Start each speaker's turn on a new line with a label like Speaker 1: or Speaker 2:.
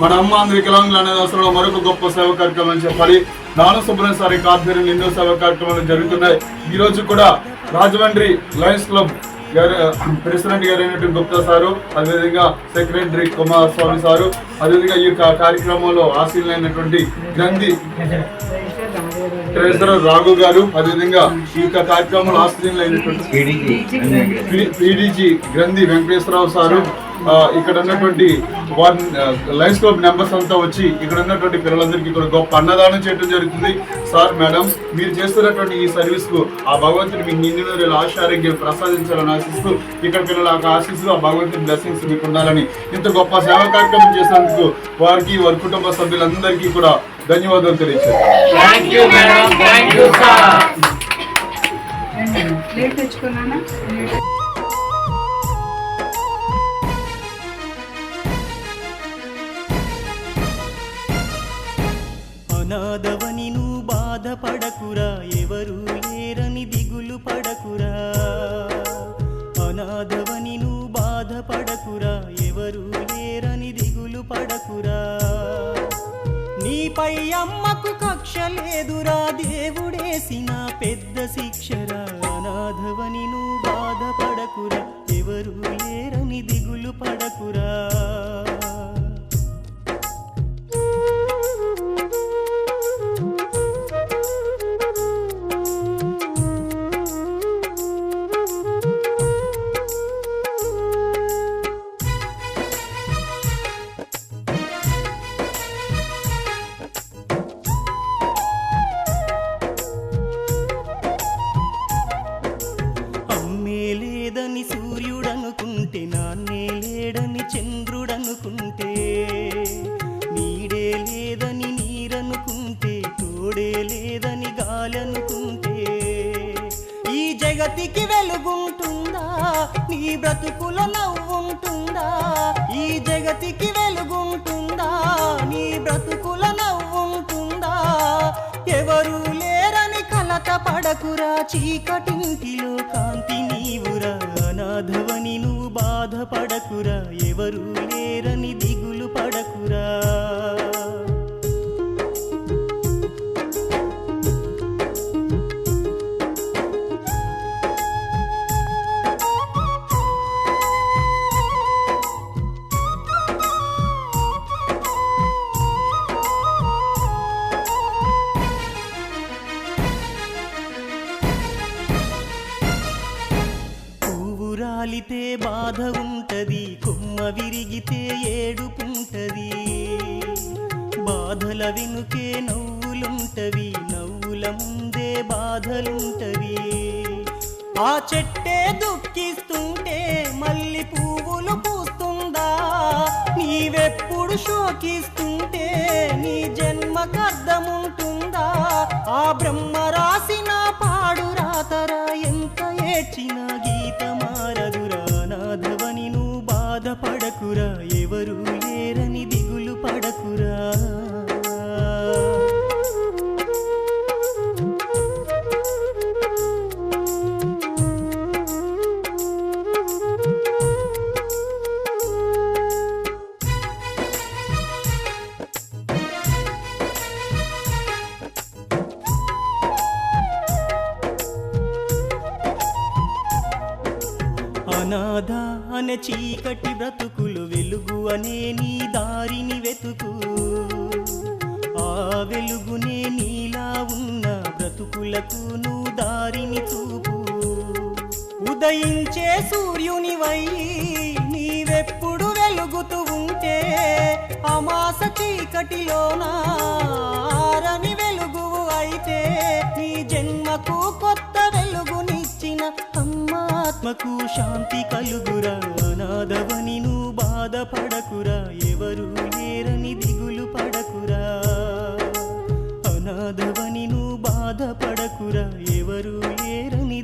Speaker 1: మన అమ్మ అందరి వికలాంగులు అనే అవసరంలో మరొక గొప్ప సేవ కార్యక్రమం అని చెప్పాలి. నాను సుబ్రహ్మణ్య సార్ ఆధ్వర్యంలో ఎన్నో సేవా కార్యక్రమాలు జరుగుతున్నాయి. ఈ రోజు కూడా రాజమండ్రి లయన్స్ క్లబ్ గారు ప్రెసిడెంట్ గారు అయినటువంటి గుప్తా సారు అదేవిధంగా సెక్రటరీ కుమార్ స్వామి సారు అదేవిధంగా ఈ యొక్క కార్యక్రమంలో ఆశీలైనటువంటి గ్రంథి ట్రెజరర్ రాఘు గారు అదేవిధంగా ఈ యొక్క కార్యక్రమంలో ఆశ్రయులైనటువంటి పీడీజీ గ్రంథి వెంకటేశ్వరరావు సారు ఇక్కడ ఉన్నటువంటి వన్ లయన్స్ క్లబ్ మెంబర్స్ అంతా వచ్చి ఇక్కడ ఉన్నటువంటి పిల్లలందరికీ కూడా గొప్ప అన్నదానం చేయడం జరుగుతుంది. సార్ మేడం మీరు చేస్తున్నటువంటి ఈ సర్వీస్కు ఆ భగవంతుని మీ నూరేళ్ళ ఆశారోగ్యం ప్రసాదించాలని ఆశిస్తూ ఇక్కడ పిల్లల ఆశీస్సులు ఆ భగవంతుని బ్లెస్సింగ్స్ మీకు ఉండాలని ఇంత గొప్ప సేవా కార్యక్రమం చేసినందుకు వారికి వారి కుటుంబ సభ్యులందరికీ కూడా ధన్యవాదాలు తెలియజేస్తాను
Speaker 2: నాదవని నువ్వు బాధపడకురా ఎవరు లేరని దిగులు పడకురా. అనాథవని నువ్వు బాధపడకురా ఎవరు లేరని దిగులు పడకురా. నీపై అమ్మకు కక్ష లేదురా దేవుడేసిన పెద్ద శిక్షరా. అనాథవని నువ్వు చంద్రుడనుకుంటే నీడే లేదని నీరనుకుంటే తోడే లేదని గాలనుకుంటే ఈ జగతికి వెలుగుంటుందా? నీ బ్రతుకుల నవ్వుంటుందా? ఈ జగతికి వెలుగుంటుందా? నీ బ్రతుకుల నవ్వుంటుందా? ఎవరు లేరని కలత పడకురా చీకటింటి బాధపడకురా ఎవరు? పువ్వు బాధ ఉంటది కొమ్మ విరిగితే ఏడుపుంటది. బాధల వెనుకే నవ్వులుంటవి నవ్వుల ముందే బాధలుంటవి. ఆ చెట్టే దుఃఖిస్తుంటే మళ్ళీ పువ్వులు పూస్తుందా? నీవెప్పుడు శోకిస్తుంటే నీ జన్మకర్థముంటుందా ఆ బ్రహ్మ అనాథ అనే చీకటి బ్రతుకులు వెలుగు అనే నీ దారిని వెతుకు. ఆ వెలుగునే నీలా ఉన్న బ్రతుకులకు నువ్వు దారిని చూపు. ఉదయించే సూర్యుని వై నీవెప్పుడు వెలుగుతూ ఉంటే అమాస చీకటిలోనా ఆరని వెలుగు అయితే నీ జన్మకు కొత్త వెలుగునిచ్చిన ఆత్మకు శాంతి కలుగురా. అనాథవని నువ్వు బాధపడకురా. ఎవరు లేరని దిగులు పడకురా. అనాథవని నువ్వు బాధపడకురా. ఎవరు లేరని